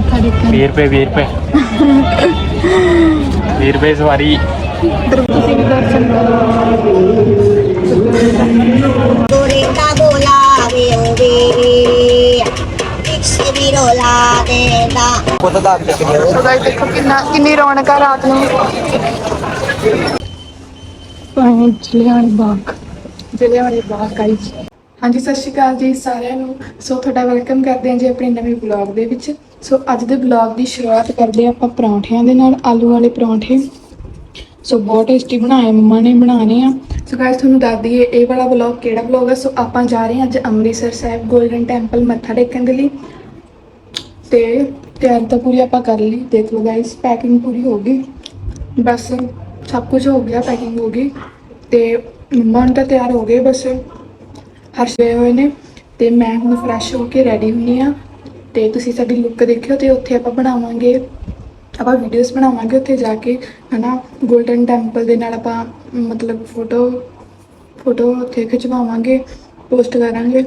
ਮੱਥਾ ਟੇਕਣ 20 ਰੁਪਏ 20 ਰੁਪਏ। 20 ਰੁਪਏ ਸਵਾਰੀ। ਤੁਸੀਂ ਵੀ ਦਰਸ਼ਨ ਕਰੋ। Dorita bola biobe Pixie birola deda so guys ਦੇਖੋ ਕਿੰਨਾ ਕਿੰਨੀ ਰੌਣਕ ਆ ਰਾਤ ਨੂੰ। ਬਾਗ। ਜਲਿਆਂਵਾਲੇ ਬਾਗ ਗਾਇਸ ਹਾਂਜੀ ਸਤਿ ਸ਼੍ਰੀ ਅਕਾਲ ਜੀ ਸਾਰਿਆਂ ਨੂੰ। ਸੋ ਤੁਹਾਡਾ ਵੈਲਕਮ ਕਰਦੇ ਹਾਂ ਜੀ ਆਪਣੇ ਨਵੇਂ ਬਲੌਗ ਦੇ ਵਿੱਚ। ਸੋ ਅੱਜ ਦੇ ਬਲੌਗ ਦੀ ਸ਼ੁਰੂਆਤ ਕਰਦੇ ਹਾਂ ਆਪਾਂ ਪਰੌਂਠਿਆਂ ਦੇ ਨਾਲ, ਆਲੂ ਵਾਲੇ ਪਰੌਂਠੇ। ਸੋ ਬਹੁਤ ਟੇਸਟੀ ਬਣਾਏ, ਮੰਮਾ ਨੇ ਬਣਾਣੇ ਆ। ਸੋ ਗਾਇਸ ਤੁਹਾਨੂੰ ਦੱਸ ਦਈਏ, ਇਹ ਵਾਲਾ ਵਲੌਗ ਕਿਹੜਾ ਵਲੌਗ ਹੈ ਸੋ ਆਪਾਂ ਜਾ ਰਹੇ ਹਾਂ ਅੱਜ ਅੰਮ੍ਰਿਤਸਰ ਸਾਹਿਬ ਗੋਲਡਨ ਟੈਂਪਲ ਮੱਥਾ ਟੇਕਣ ਦੇ ਲਈ। ਤੇ ਤਿਆਰ ਤਾਂ ਪੂਰੀ ਆਪਾਂ ਕਰ ਲਈ। ਦੇਖ ਲਓ ਗਾਇਸ ਪੈਕਿੰਗ ਪੂਰੀ ਹੋ ਗਈ। ਬਸ ਸਭ ਕੁਝ ਹੋ ਗਿਆ ਪੈਕਿੰਗ ਹੋ ਗਈ। ਤੇ ਮੰਮਾ ਹੁਣ ਤਾਂ ਤਿਆਰ ਹੋ ਗਏ ਬਸ। ਹਰਸ਼ ਹੋਏ ਨੇ। ਤੇ ਮੈਂ ਹੁਣ ਫਰੈਸ਼ ਹੋ ਕੇ ਰੈਡੀ ਹੁੰਨੀ ਆ। ਤੇ ਤੁਸੀਂ ਸਾਡੀ ਲੁੱਕ ਦੇਖਿਓ ਤੇ ਉੱਥੇ ਆਪਾਂ ਬਣਾਵਾਂਗੇ, ਆਪਾਂ ਵੀਡੀਓਜ਼ ਬਣਾਵਾਂਗੇ ਉੱਥੇ ਜਾ ਕੇ, ਹਨਾ? 골ਡਨ ਟੈਂਪਲ ਦੇ ਨਾਲ ਆਪਾਂ, ਮਤਲਬ ਫੋਟੋ ਫੋਟੋ ਉੱਥੇ ਖਿਚਵਾਵਾਂਗੇ ਪੋਸਟ ਕਰਾਂਗੇ।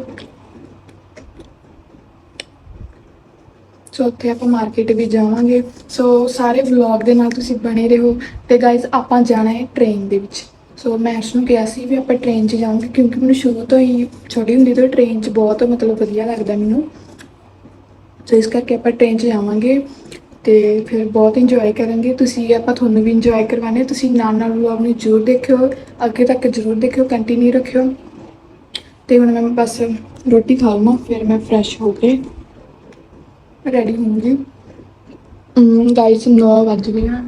ਸੋ ਉੱਥੇ ਆਪਾਂ ਮਾਰਕੀਟ ਵੀ ਜਾਵਾਂਗੇ। ਸੋ ਸਾਰੇ ਵਲੌਗ ਦੇ ਨਾਲ ਤੁਸੀਂ ਬਣੇ ਰਹੋ। ਤੇ ਗਾਇਜ਼ ਆਪਾਂ ਜਾਣਾ ਹੈ ਟ੍ਰੇਨ ਦੇ ਵਿੱਚ। ਸੋ ਮੈਂ ਉਸ ਨੂੰ ਕਿਹਾ ਸੀ ਵੀ ਆਪਾਂ ਟ੍ਰੇਨ 'ਚ ਜਾਵਾਂਗੇ ਕਿਉਂਕਿ ਮੈਨੂੰ ਸ਼ੁਰੂ ਤੋਂ ਹੀ ਛੋਟੀ ਹੁੰਦੀ ਤੋਂ ਟ੍ਰੇਨ 'ਚ ਬਹੁਤ ਮਤਲਬ ਵਧੀਆ ਲੱਗਦਾ ਮੈਨੂੰ। ਸੋ ਇਸ ਕਰਕੇ ਆਪਾਂ ਟ੍ਰੇਨ 'ਚ ਜਾਵਾਂਗੇ ਤੇ ਫਿਰ ਬਹੁਤ ਇੰਜੋਏ ਕਰਾਂਗੇ। ਤੁਸੀਂ, ਆਪਾਂ ਤੁਹਾਨੂੰ ਵੀ ਇੰਜੋਏ ਕਰਵਾਣੇ ਤੁਸੀਂ ਨਾਲ ਨਾਲ ਵਲੌਗ ਨੂੰ ਜ਼ਰੂਰ ਦੇਖਿਓ, ਅੱਗੇ ਤੱਕ ਜ਼ਰੂਰ ਦੇਖਿਓ ਕੰਟੀਨਿਊ ਰੱਖਿਓ। ਤੇ ਹੁਣ ਮੈਂ ਬਸ ਰੋਟੀ ਖਾ ਲਵਾਂ, ਫਿਰ ਮੈਂ ਫਰੈਸ਼ ਹੋ ਕੇ ਰੈਡੀ ਹੋਊਂਗੀ। ਗਾਈਸ 9 ਵੱਜ ਗਏ ਆ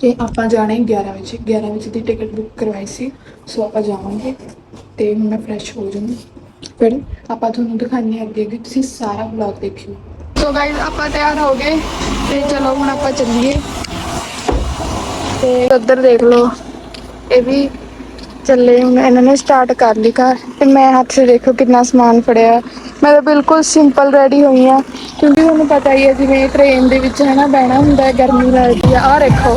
ਤੇ ਆਪਾਂ ਜਾਣਾ ਹੈ 11 ਵਜੇ। 11 ਵਜੇ ਦੀ ਟਿਕਟ ਬੁੱਕ ਕਰਵਾਈ ਸੀ, ਸੋ ਆਪਾਂ ਜਾਵਾਂਗੇ ਤੇ ਹੁਣ ਮੈਂ ਫਰੈਸ਼ ਹੋ ਜਾਊਂਗੀ। ਫਿਰ ਆਪਾਂ ਤੁਹਾਨੂੰ ਦਿਖਾਉਂਦੇ ਹਾਂ ਅੱਗੇ ਅੱਗੇ ਤੁਸੀਂ ਸਾਰਾ ਵਲੌਗ ਦੇਖਿਓ ਸੋ ਗਾਈਸ ਆਪਾਂ ਤਿਆਰ ਹੋ ਗਏ ਤੇ ਚਲੋ ਹੁਣ ਆਪਾਂ ਚੱਲੀਏ ਤੇ ਉੱਧਰ ਦੇਖ ਲਓ ਇਹ ਵੀ ਚੱਲੇ ਹੁਣ ਇਹਨਾਂ ਨੇ ਸਟਾਰਟ ਕਰ ਲਈ ਕਾਰ ਤੇ ਮੈਂ ਹੱਥ 'ਚ ਦੇਖੋ ਕਿੰਨਾ ਸਮਾਨ ਫੜਿਆ ਮੈਂ ਤਾਂ ਬਿਲਕੁਲ ਸਿੰਪਲ ਰੈਡੀ ਹੋਈ ਆ ਕਿਉਂਕਿ ਤੁਹਾਨੂੰ ਪਤਾ ਹੀ ਹੈ ਜਿਵੇਂ ਟ੍ਰੇਨ ਦੇ ਵਿੱਚ ਹੈ ਨਾ ਬਹਿਣਾ ਹੁੰਦਾ ਹੈ ਗਰਮੀ ਲੱਗਦੀ ਆ ਆਹ ਦੇਖੋ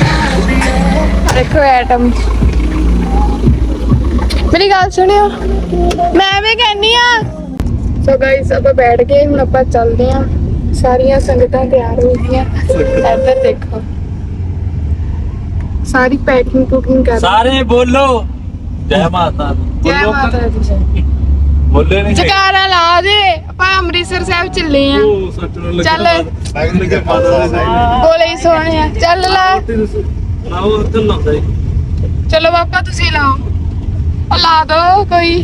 ਆਹ ਦੇਖੋ ਐਟਮ ਮੇਰੀ ਗੱਲ ਸੁਣਿਓ। ਮੈਂ ਵੀ ਕਹਿੰਨੀ ਆ। ਸੋ ਗਾਇਸ ਆਪਾਂ ਬੈਠ ਗਏ ਹੁਣ ਆਪਾਂ ਚੱਲਦੇ ਆ। ਸਾਰੀਆਂ ਸੰਗਤਾਂ ਤਿਆਰ ਹੋ ਗਈਆਂ। ਇੱਧਰ ਦੇਖੋ। ਸਾਰੀ ਪੈਕਿੰਗ ਕੁਕਿੰਗ ਕਰ ਸਾਰੇ ਬੋਲੋ। ਜੈ ਮਾਤਾ। ਜੈ ਬੋਲੋ ਮਾਤਾ ਬੋਲੇ ਨਹੀਂ ਜਕਾਰਾ ਲਾ ਦੇ। ਆਪਾਂ ਅੰਮ੍ਰਿਤਸਰ ਸਾਹਿਬ ਚੱਲੇ ਆ। ਚੱਲ। ਬੋਲੇ ਸੋਹਣਿਆ ਚੱਲ ਲਾ। ਚਲੋ ਪਾਪਾ ਤੁਸੀਂ ਲਾਓ। ਲਾ ਦੋ ਕੋਈ।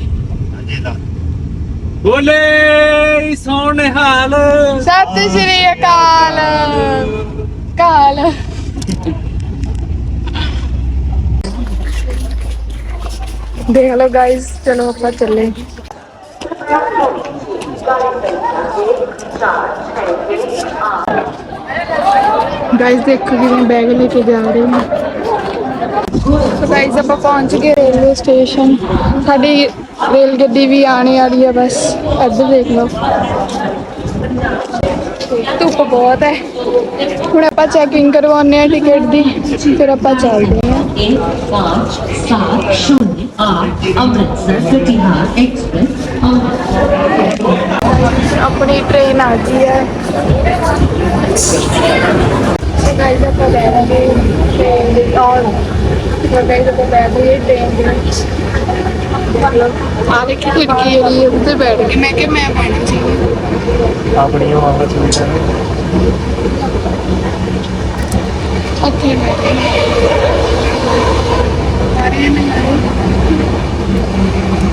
ਬੋਲੇ ਸੋਹਣੇ ਹਾਲ। ਸਤਿ ਸ਼੍ਰੀ ਅਕਾਲ। ਕਾਲ। ਦੇਖ ਲਓ ਗਾਇਸ ਚਲੋ ਆਪਾਂ ਚੱਲੇ। ਗਾਇਸ ਦੇਖੋ ਕਿਵੇਂ ਬੈਗ ਲੈ ਕੇ ਜਾ ਰਹੇ ਨੇ। ਸੋ ਗਾਇਸ ਆਪਾਂ ਪਹੁੰਚ ਗਏ ਰੇਲਵੇ ਸਟੇਸ਼ਨ ਸਾਡੀ ਰੇਲ ਗੱਡੀ ਵੀ ਆਣੇ ਵਾਲੀ ਹੈ ਬਸ ਇੱਧਰ ਦੇਖ ਲਓ। ਧੁੱਪ ਬਹੁਤ ਹੈ। ਹੁਣ ਆਪਾਂ ਚੈਕਿੰਗ ਕਰਵਾਉਣੇ ਆ ਟਿਕਟ ਦੀ, ਫਿਰ ਆਪਾਂ ਚੱਲਦੇ ਆ 1 5 7 0 8 ਅੰਮ੍ਰਿਤਸਰ ਆਪਣੀ ਟ੍ਰੇਨ ਆ ਗਈ ਹੈ। ਗਾਇਸ ਆਪਾਂ ਬੈਠਾਂਗੇ ਟ੍ਰੇਨ ਦੀ ਔਰ ਗਾਈਸ ਆਪਾਂ ਬੈਠ ਗਏ ਟ੍ਰੇਨ ਦੇ ਵਿੱਚ। ਮਤਲਬ ਆ ਦੇਖੀ ਖਿੜਕੀ ਹੈ ਉੱਤੇ ਬੈਠ ਗਈ। ਮੈਂ ਕਿ ਮੈਂ ਬੈਠਣਾ ਸੀ। ਆਪਣੀ ਉਹ ਆਵਾਜ਼ ਸੁਣੀ ਉੱਥੇ ਬੈਠੇ ਸਾਰੇ ਨੇ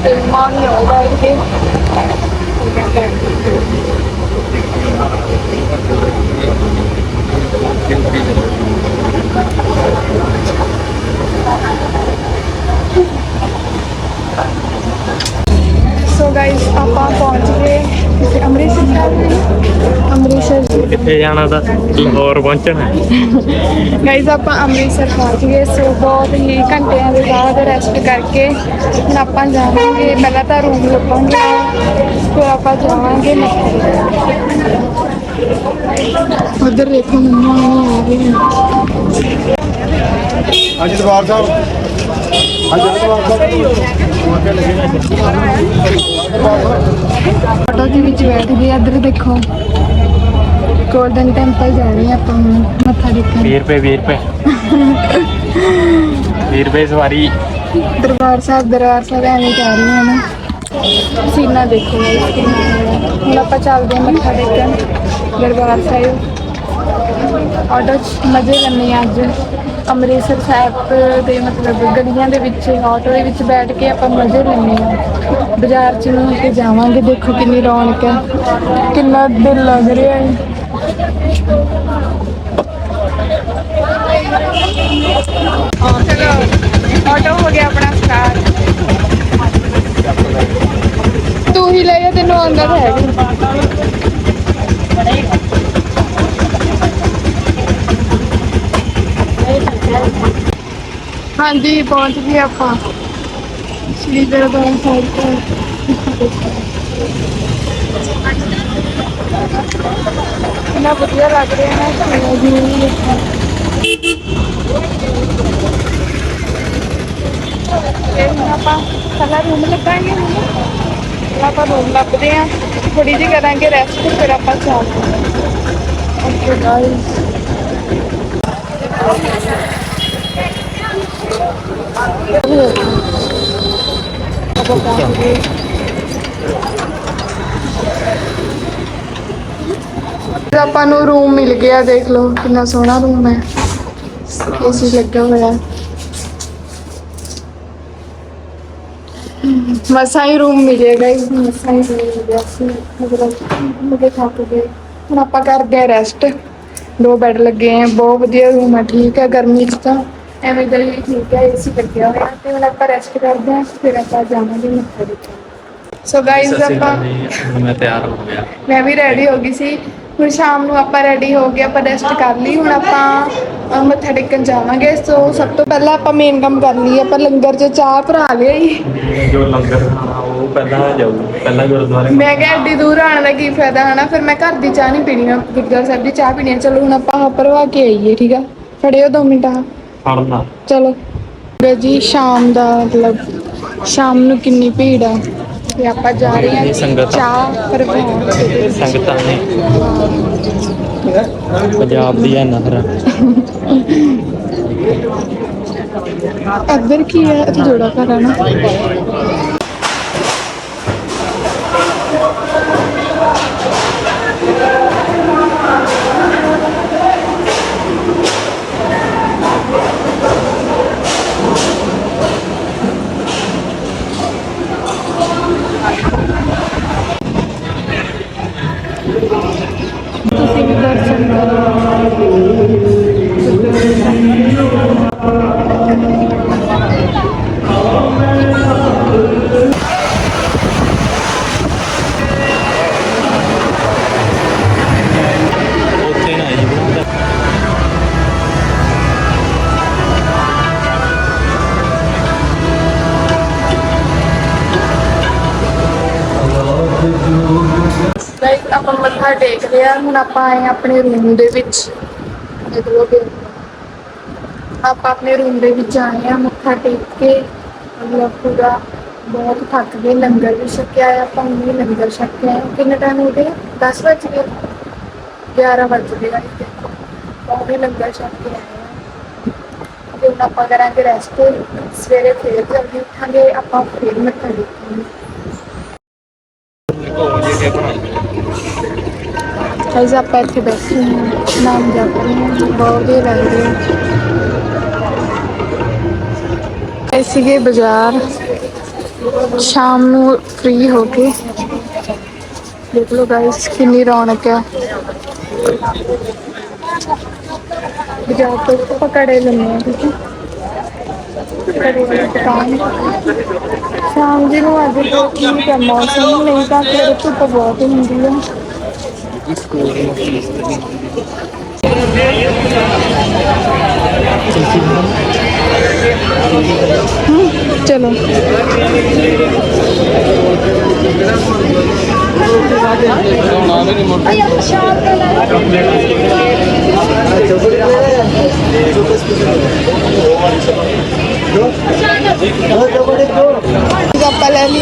ਤੇ ਮਾਨ ਹੋਗਾ ਇੱਥੇ ਸੋ ਗਾਇਸ ਆਪਾਂ ਪਹੁੰਚ ਗਏ ਕਿਤੇ ਅੰਮ੍ਰਿਤਸਰ ਸਾਹਿਬ ਕਿੱਥੇ ਜਾਣਾ ਤਾਂ ਲਾਹੌਰ ਪਹੁੰਚਣਾ ਗਾਇਸ ਆਪਾਂ ਅੰਮ੍ਰਿਤਸਰ ਪਹੁੰਚ ਗਏ ਸੋ ਬਹੁਤ ਹੀ ਘੰਟਿਆਂ ਦੇ ਬਾਅਦ ਰੈਸਟ ਕਰਕੇ ਹੁਣ ਆਪਾਂ ਜਾਵਾਂਗੇ। ਪਹਿਲਾਂ ਤਾਂ ਰੂਮ ਲੱਭਾਂਗੇ ਫਿਰ ਆਪਾਂ ਜਾਵਾਂਗੇ ਉਧਰ ਦੇਖੋ ਮੰਮਾ ਆ ਗਏ ਹਾਂਜੀ ਦਰਬਾਰ ਸਾਹਿਬ। ਹਾਂਜੀ ਦਰਬਾਰ ਆਟੋ ਦੇ ਵਿੱਚ ਬੈਠ ਗਏ ਇੱਧਰ ਦੇਖੋ। ਗੋਲਡਨ ਟੈਂਪਲ ਜਾਣੀ ਆ ਆਪਾਂ ਹੁਣ ਮੱਥਾ ਟੇਕਣ। 20 ਰੁਪਏ 20 ਰੁਪਏ। 20 ਰੁਪਏ ਸਵਾਰੀ। ਦਰਬਾਰ ਸਾਹਿਬ ਦਰਬਾਰ ਸਾਹਿਬ ਐਵੇਂ ਜਾ ਰਹੀ ਹਾਂ ਨਾ। ਸੀਨਾ ਦੇਖੋ। ਹੁਣ ਆਪਾਂ ਚੱਲਦੇ ਹਾਂ ਮੱਥਾ ਟੇਕਣ ਦਰਬਾਰ ਸਾਹਿਬ। ਆਟੋ 'ਚ ਮਜ਼ੇ ਕਰਨੇ ਆ ਅੱਜ। ਅੰਮ੍ਰਿਤਸਰ ਸਾਹਿਬ ਦੇ ਮਤਲਬ ਗਲੀਆਂ ਦੇ ਵਿੱਚ ਆਟੋ ਦੇ ਵਿੱਚ ਬੈਠ ਕੇ ਆਪਾਂ ਮਜ਼ੇ ਲੈਣੇ ਆ ਬਾਜ਼ਾਰ 'ਚ ਨੂੰ ਕੇ ਜਾਵਾਂਗੇ ਦੇਖੋ ਕਿੰਨੀ ਰੌਣਕ ਹੈ। ਕਿੰਨਾ ਦਿਲ ਲੱਗ ਰਿਹਾ ਹੈ। ਆਟੋ ਹੋ ਗਿਆ ਆਪਣਾ ਸਟਾਰਟ ਤੂੰ ਹੀ ਲੈ ਜਾ, ਤੈਨੂੰ ਆਉਂਦਾ ਤਾਂ ਹੈਗਾ ਹਾਂਜੀ, ਪਹੁੰਚ ਗਏ ਆਪਾਂ। ਸ਼੍ਰੀ ਦਰਬਾਰ ਸਾਹਿਬ ਤੋਂ। ਕਿੰਨਾ ਵਧੀਆ ਲੱਗ ਰਿਹਾ ਹੈ ਤੁਹਾਨੂੰ ਜੀ ਇਹ ਹੁਣ ਆਪਾਂ ਪਹਿਲਾਂ ਰੂਮ ਲੱਭਾਂਗੇ ਹੁਣ ਆਪਾਂ ਰੂਮ ਲੱਭਦੇ ਆਂ ਥੋੜੀ ਜਿਹੀ ਕਰਾਂਗੇ ਰੈਸਟ ਫਿਰ ਆਪਾਂ ਚੱਲਦੇ ਓਕੇ ਗਾਇਸ ਤੇ ਆਪਾਂ ਨੂੰ ਰੂਮ ਮਿਲ ਗਿਆ ਦੇਖ ਲਓ ਕਿੰਨਾ ਸੋਹਣਾ ਰੂਮ ਹੈ। ਏਸੀ ਲੱਗਾ ਹੋਇਆ। ਹੈ ਮਸਾਂ ਹੀ ਰੂਮ ਮਿਲੇਗਾ ਇਸ ਮਸਾਂ ਹੀ ਰੂਮ ਮਿਲਿਆ ਸੀ। ਮਤਲਬ ਮੁझे ਥੱਕ ਗਏ। ਹੁਣ ਆਪਾਂ ਕਰਦੇ ਆ ਰੈਸਟ ਦੋ ਬੈੱਡ ਲੱਗੇ ਆ ਬਹੁਤ ਵਧੀਆ ਰੂਮ ਹੈ ਠੀਕ ਹੈ ਗਰਮੀ ਚ ਤਾਂ ਐਵੇਂ ਦਾ ਹੀ ਠੀਕ ਹੈ ਏਸੀ ਲੱਗਿਆ ਹੋਇਆ। ਤੇ ਹੁਣ ਆਪਾਂ ਰੈਸਟ ਕਰਦੇ ਆ ਫਿਰ ਆਪਾਂ ਜਾਵਾਂਗੇ ਮੱਥਾ ਟੇਕਣ। ਸੋ ਗਾਇਸ ਆਪਾਂ ਮੈਂ ਤਿਆਰ ਹੋ ਗਿਆ। ਮੈਂ ਵੀ ਰੈਡੀ ਹੋ ਗਈ ਸੀ। ਹੁਣ ਸ਼ਾਮ ਨੂੰ ਆਪਾਂ ਰੈਡੀ ਹੋ ਗਏ ਆਪਾਂ ਰੈਸਟ ਕਰ ਲਈ ਹੁਣ ਆਪਾਂ ਮੱਥਾ ਟੇਕਣ ਜਾਵਾਂਗੇ। ਸੋ ਸਭ ਤੋਂ ਪਹਿਲਾਂ ਆਪਾਂ ਮੇਨ ਕੰਮ ਕਰ ਲਈ ਆਪਾਂ ਲੰਗਰ 'ਚ ਚਾਹ ਭਰਾ ਲਈ ਜੋ ਲੰਗਰ ਖਾਣਾ ਉਹ ਪਹਿਲਾਂ ਜਾਊ ਪਹਿਲਾਂ ਗੁਰਦੁਆਰੇ ਮੈਂ ਕਿਹਾ ਐਡੀ ਦੂਰ ਆਉਣ ਦਾ ਕੀ ਫਾਇਦਾ ਹਨਾ? ਫਿਰ ਮੈਂ ਘਰ ਦੀ ਚਾਹ ਨਹੀਂ ਪੀਣੀ ਮੈਂ ਗੁਰਦੁਆਰਾ ਸਾਹਿਬ ਦੀ ਚਾਹ ਪੀਣੀ ਆ। ਚਲੋ ਹੁਣ ਆਪਾਂ ਆਹ ਭਰਵਾ ਕੇ ਆਈਏ ਠੀਕ ਆ? ਫੜਿਓ ਦੋ ਮਿੰਟ ਫੜਨਾ। ਚਲੋ। ਜੀ ਸ਼ਾਮ ਦਾ ਮਤਲਬ ਸ਼ਾਮ ਨੂੰ ਕਿੰਨੀ ਭੀੜ ਆ? ਤੇ ਆਪਾਂ ਜਾ ਰਹੇ ਹਾਂ ਸੰਗਤ। ਚਾਹ ਭਰਵਾਉਣ ਸੰਗਤਾਂ ਨੇ। ਪੰਜਾਬ ਦੀ ਹੈ ਨਹਰ। ਇੱਧਰ ਕੀ ਹੈ? ਇਹ ਜੋੜਾ ਘਰ ਨਾ। ਦੇਖਦੇ ਆ ਹੁਣ ਆਪਾਂ ਆਏ ਹਾਂ ਆਪਣੇ ਰੂਮ ਦੇ ਵਿੱਚ। ਦੇਖ ਲਓ ਕਿ ਆਪਾਂ ਆਪਣੇ ਰੂਮ ਦੇ ਵਿੱਚ ਆਏ ਆ ਮੱਥਾ ਟੇਕ ਕੇ ਮਤਲਬ ਪੂਰਾ ਬਹੁਤ ਥੱਕ ਗਏ ਲੰਗਰ ਵੀ ਛਕਿਆ ਆ, ਆਪਾਂ ਨੂੰ ਵੀ ਲੰਗਰ ਛਕਿਆ ਆ ਕਿੰਨਾ ਟਾਈਮ ਹੋ ਗਿਆ? 10 ਵਜ ਗਏ। 11 ਵਜ ਗਏ ਗਾਇਸ ਉਹ ਵੀ ਲੰਗਰ ਛਕ ਕੇ ਆਏ ਆ ਤੇ ਹੁਣ ਆਪਾਂ ਕਰਾਂਗੇ ਰੈਸਟ ਸਵੇਰੇ ਫੇਰ ਜਲਦੀ ਉੱਠਾਂਗੇ, ਆਪਾਂ ਫੇਰ ਮੱਥਾ ਟੇਕਾਂਗੇ ਗਾਇਸ ਆਪਾਂ ਇੱਥੇ ਬੈਠੇ ਹਾਂ। ਨਾਮ ਜਪ ਰਹੇ ਹਾਂ। ਬਹੁਤ ਵਧੀਆ ਲੱਗ ਰਿਹਾ ਸੀਗੇ ਬਾਜ਼ਾਰ। ਸ਼ਾਮ ਨੂੰ ਫ੍ਰੀ ਹੋ ਕੇ। ਦੇਖ ਲਓ ਗਾਇਸ ਕਿੰਨੀ ਰੌਣਕ ਹੈ ਬਾਜ਼ਾਰ ਤੋਂ ਪਕੜੇ ਲੈਣੇ ਆ ਠੀਕ ਹੈ। ਸ਼ਾਮ ਜੀ ਨੂੰ ਅੱਜ ਤੋਂ ਠੀਕ ਹੈ ਮੌਸਮ ਨਹੀਂ ਤਾਂ ਫਿਰ ਧੁੱਪ ਬਹੁਤ ਹੁੰਦੀ ਹੈ ਚਲੋ ਆਪਾਂ ਲੈ ਲਈ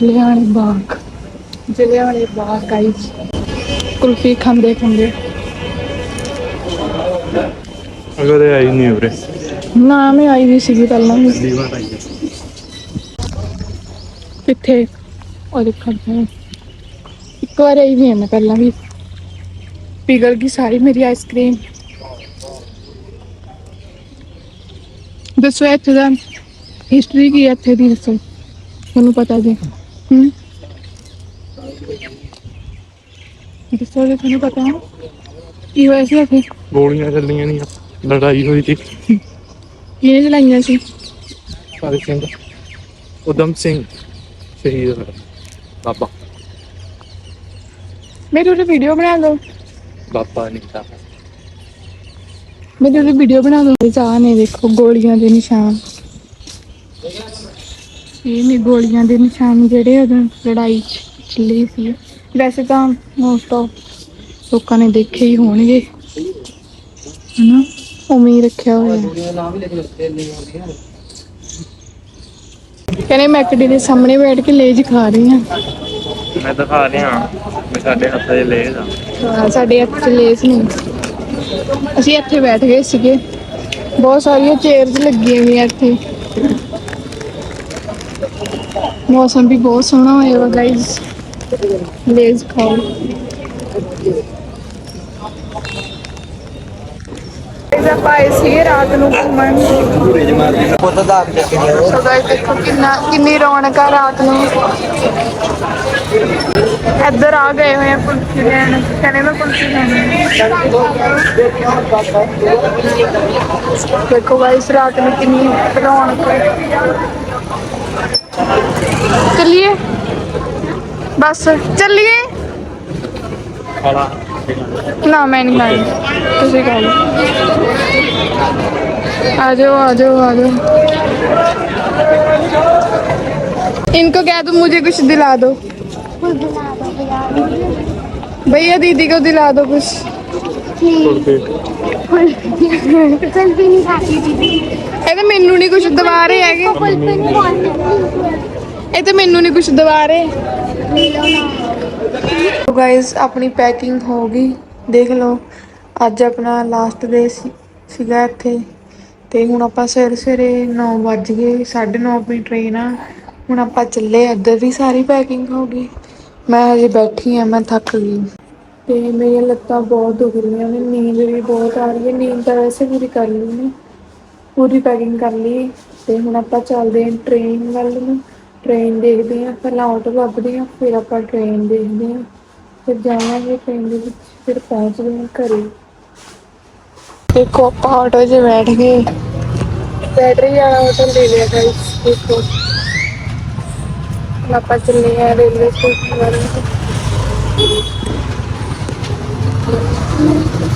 ਜ਼ਿਲ੍ਹਿਆਂ ਵਾਲੇ ਬਾਗ। ਜ਼ਿਲ੍ਹਿਆਂ ਵਾਲੇ ਬਾਗ ਗਾਈਸ ਕੁਲਫੀ ਖਾਂਦੇ ਖਾਂਦੇ। ਅਗਰ ਇਹ ਆਈ ਨਹੀਂ ਉਰੇ। ਨਾ ਮੈਂ ਆਈ ਵੀ ਸੀਗੀ ਪਹਿਲਾਂ ਵੀ। ਵਾਰ ਕਿੱਥੇ? ਉਹ ਦੇਖੋ ਇੱਕ ਵਾਰ ਆਈ ਵੀ ਮੈਂ ਪਹਿਲਾਂ ਵੀ। ਪਿਘਲ ਗਈ ਸਾਰੀ ਮੇਰੀ ਆਈਸਕ੍ਰੀਮ ਦੱਸੋ ਇੱਥੇ ਦਾ ਹਿਸਟਰੀ ਕੀ ਹੈ ਇੱਥੇ ਦੀ ਦੱਸੋ। ਤੁਹਾਨੂੰ ਪਤਾ ਜੀ। ਦੱਸੋ ਜੇ ਤੁਹਾਨੂੰ ਪਤਾ ਹੈ। ਕੀ ਹੋਇਆ ਸੀ ਇੱਥੇ ਗੋਲੀਆਂ ਚੱਲੀਆਂ ਨਹੀਂ ਲੜਾਈ ਹੋਈ ਸੀ। ਕਿਹਨੇ ਚਲਾਈਆਂ ਸੀ? ਸਾਰੇ ਸਿੰਘ। ਉਦਮ ਸਿੰਘ ਸ਼ਹੀਦ ਹੋਇਆ। ਬਾਬਾ। ਮੇਰੇ ਉਹਦੀ ਵੀਡੀਓ ਬਣਾ ਦਿਓ। ਬਾਬਾ ਨਹੀਂ ਤਾਂ ਮੇਰੇ ਉਹਦੀ ਵੀਡੀਓ ਬਣਾ ਦਿਓ। ਚਾਹ ਨੇ ਦੇਖੋ ਗੋਲੀਆਂ ਦੇ ਨਿਸ਼ਾਨ। ਇਹ ਨੇ ਗੋਲੀਆਂ ਦੇ ਨਿਸ਼ਾਨ ਜਿਹੜੇ ਉਦੋਂ ਲੜਾਈ ਚ ਚੱਲੇ ਸੀ। ਵੈਸੇ ਤਾਂ ਮੋਸਟ ਆਫ ਲੋਕਾਂ ਨੇ ਦੇਖੇ ਹੀ ਹੋਣਗੇ। ਹਨਾ? ਉਵੇਂ ਹੀ ਰੱਖਿਆ ਹੋਇਆ। ਕਹਿੰਦੇ ਮੈਕਡੀ ਦੇ ਸਾਹਮਣੇ ਬੈਠ ਕੇ ਲੇਜ ਖਾ ਰਹੀ ਹਾਂ। ਮੈਂ ਦਿਖਾ ਰਿਹਾ ਮੈਂ ਸਾਡੇ ਹੱਥ 'ਚ ਲੈ ਜਾ ਹਾਂ, ਸਾਡੇ ਹੱਥ 'ਚ ਲੇਸ ਨਹੀਂ ਅਸੀਂ ਇੱਥੇ ਬੈਠ ਗਏ ਸੀਗੇ। ਬਹੁਤ ਸਾਰੀਆਂ ਚੇਅਰਸ ਲੱਗੀਆਂ ਹੋਈਆਂ ਇੱਥੇ। ਮੌਸਮ ਵੀ ਬਹੁਤ ਸੋਹਣਾ ਹੋਇਆ ਵਾ ਗਾਇਸ ਲੇਸ ਖਾਓ। ਆਪਾਂ ਆਏ ਸੀਗੇ ਰਾਤ ਨੂੰ ਘੁੰਮਣ। ਸੋ ਗਾਇਸ ਦੇਖੋ ਕਿੰਨਾ ਕਿੰਨੀ ਰੌਣਕ ਆ ਰਾਤ ਨੂੰ। ਇੱਧਰ ਆ ਗਏ ਹੋਏ ਆ ਕੁਲਫੀ ਲੈਣ। ਕਹਿੰਦੇ ਮੈਂ ਕੁਲਫੀ ਖਾਣੀ ਦੇਖੋ ਗਾਇਸ ਰਾਤ ਨੂੰ ਕਿੰਨੀ ਰੌਣਕ ਹੈ चलिए। बस चलिए। ना मैं नहीं खाई तुझे खा लो आ जाओ आ जाओ आ जाओ। इनको कह दो मुझे कुछ दिला दो। भैया दीदी को दिला दो कुछ। ਇਹ ਤਾਂ ਮੈਨੂੰ ਨਹੀਂ ਕੁਝ ਦਵਾ ਰਹੇ ਹੈਗੇ। ਇਹ ਤਾਂ ਮੈਨੂੰ ਨਹੀਂ ਕੁਝ ਦਵਾ ਰਹੇ। ਸੋ ਗਾਇਸ ਆਪਣੀ ਪੈਕਿੰਗ ਹੋ ਗਈ। ਦੇਖ ਲਓ, ਅੱਜ ਆਪਣਾ ਲਾਸਟ ਡੇ ਸੀਗਾ ਇੱਥੇ। ਤੇ ਹੁਣ ਆਪਾਂ ਸਵੇਰੇ ਸਵੇਰੇ 9 ਵੱਜ ਗਏ 9:30 ਆਪਣੀ ਟ੍ਰੇਨ ਆ। ਹੁਣ ਆਪਾਂ ਚੱਲੇ ਇੱਧਰ ਵੀ ਸਾਰੀ ਪੈਕਿੰਗ ਹੋ ਗਈ। ਮੈਂ ਹਜੇ ਬੈਠੀ ਆ, ਮੈਂ ਥੱਕ ਗਈ। ਤੇ ਮੇਰੀਆਂ ਲੱਤਾਂ ਬਹੁਤ ਦੁਖ ਰਹੀਆਂ ਨੇ, ਨੀਂਦ ਵੀ ਬਹੁਤ ਆ ਰਹੀ ਹੈ, ਨੀਂਦ ਤਾਂ ਵੈਸੇ ਪੂਰੀ ਕਰ ਲਈ ਨੇ ਪੂਰੀ ਪੈਕਿੰਗ ਕਰ ਲਈ ਤੇ ਹੁਣ ਆਪਾਂ ਚੱਲਦੇ ਹਾਂ ਟ੍ਰੇਨ ਵੱਲ ਨੂੰ ਟ੍ਰੇਨ ਦੇਖਦੇ ਹਾਂ, ਪਹਿਲਾਂ ਆਟੋ ਲੱਭਦੇ ਹਾਂ, ਫਿਰ ਆਪਾਂ ਟ੍ਰੇਨ ਦੇਖਦੇ ਹਾਂ, ਫਿਰ ਜਾਵਾਂਗੇ ਟ੍ਰੇਨ ਦੇ ਵਿੱਚ, ਫਿਰ ਪਹੁੰਚਦੇ ਹਾਂ ਘਰੇ। ਦੇਖੋ ਆਪਾਂ ਆਟੋ 'ਚ ਬੈਠ ਗਏ। ਬੈਟਰੀ ਵਾਲਾ ਆਟੋ ਲੈ ਲਿਆ ਗਾਇਸ ਦੇਖੋ। ਹੁਣ ਆਪਾਂ ਚੱਲੇ ਆ ਰੇਲਵੇ ਸਟੇਸ਼ਨ ਵੱਲ। ਨੂੰ ਦੋਰੇ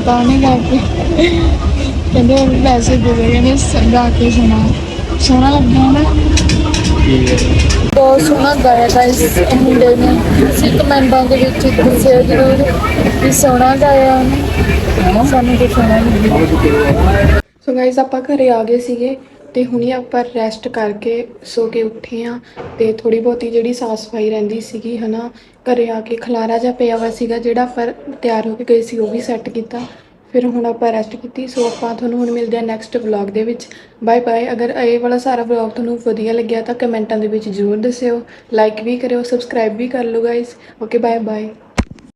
ਸੁਣਾਤਾ ਉਹਨੇ ਗਾ ਕੇ। ਕਹਿੰਦੇ ਹੁਣ ਪੈਸੇ ਕਹਿੰਦੇ ਗਾ ਕੇ ਸੁਣਾ ਸੋਹਣਾ ਲੱਗਦਾ ਨਾ। ਬਹੁਤ ਸੋਹਣਾ ਗਾਇਆ ਗਾਇਸ ਮੁੰਡੇ ਨੇ। ਤੁਸੀਂ ਕਮੈਂਟਾਂ ਦੇ ਵਿੱਚ ਦੱਸਿਓ ਜ਼ਰੂਰ ਕਿ ਸੋਹਣਾ ਗਾਇਆ ਉਹਨੇ। ਸਾਨੂੰ ਤਾਂ ਸੋਹਣਾ ਲੱਗਿਆ। ਸੋ ਗਾਇਸ ਆਪਾਂ ਘਰੇ ਆ ਗਏ ਸੀਗੇ ਤੇ ਹੁਣੀ ਆਪਾਂ ਰੈਸਟ ਕਰਕੇ ਸੋ ਕੇ ਉੱਠੇ ਆ ਤੇ ਥੋੜੀ ਬਹੁਤੀ ਜਿਹੜੀ ਸਾਫ਼ ਸਫ਼ਾਈ ਰਹਿੰਦੀ ਸੀਗੀ, ਹਨਾ ਘਰੇ ਆ ਕੇ ਖਲਾਰਾ ਜਿਹਾ ਪਿਆ ਵਾ ਸੀਗਾ, ਜਿਹੜਾ ਪਰ ਤਿਆਰ ਹੋ ਕੇ ਗਏ ਸੀ, ਉਹ ਵੀ ਸੈੱਟ ਕੀਤਾ। ਫਿਰ ਹੁਣ ਆਪਾਂ ਰੈਸਟ ਕੀਤੀ ਸੋ ਆਪਾਂ ਤੁਹਾਨੂੰ ਹੁਣ ਮਿਲਦੇ ਹਾਂ ਨੈਕਸਟ ਵਲੌਗ ਦੇ ਵਿੱਚ। ਬਾਏ ਬਾਏ ਅਗਰ ਇਹ ਵਾਲਾ ਸਾਰਾ ਵਲੌਗ ਤੁਹਾਨੂੰ ਵਧੀਆ ਲੱਗਿਆ ਤਾਂ ਕਮੈਂਟਾਂ ਦੇ ਵਿੱਚ ਜ਼ਰੂਰ ਦੱਸਿਓ। ਲਾਈਕ ਵੀ ਕਰਿਓ ਸਬਸਕ੍ਰਾਈਬ ਵੀ ਕਰ ਲਓ ਗਾਇਸ ਓਕੇ ਬਾਏ ਬਾਏ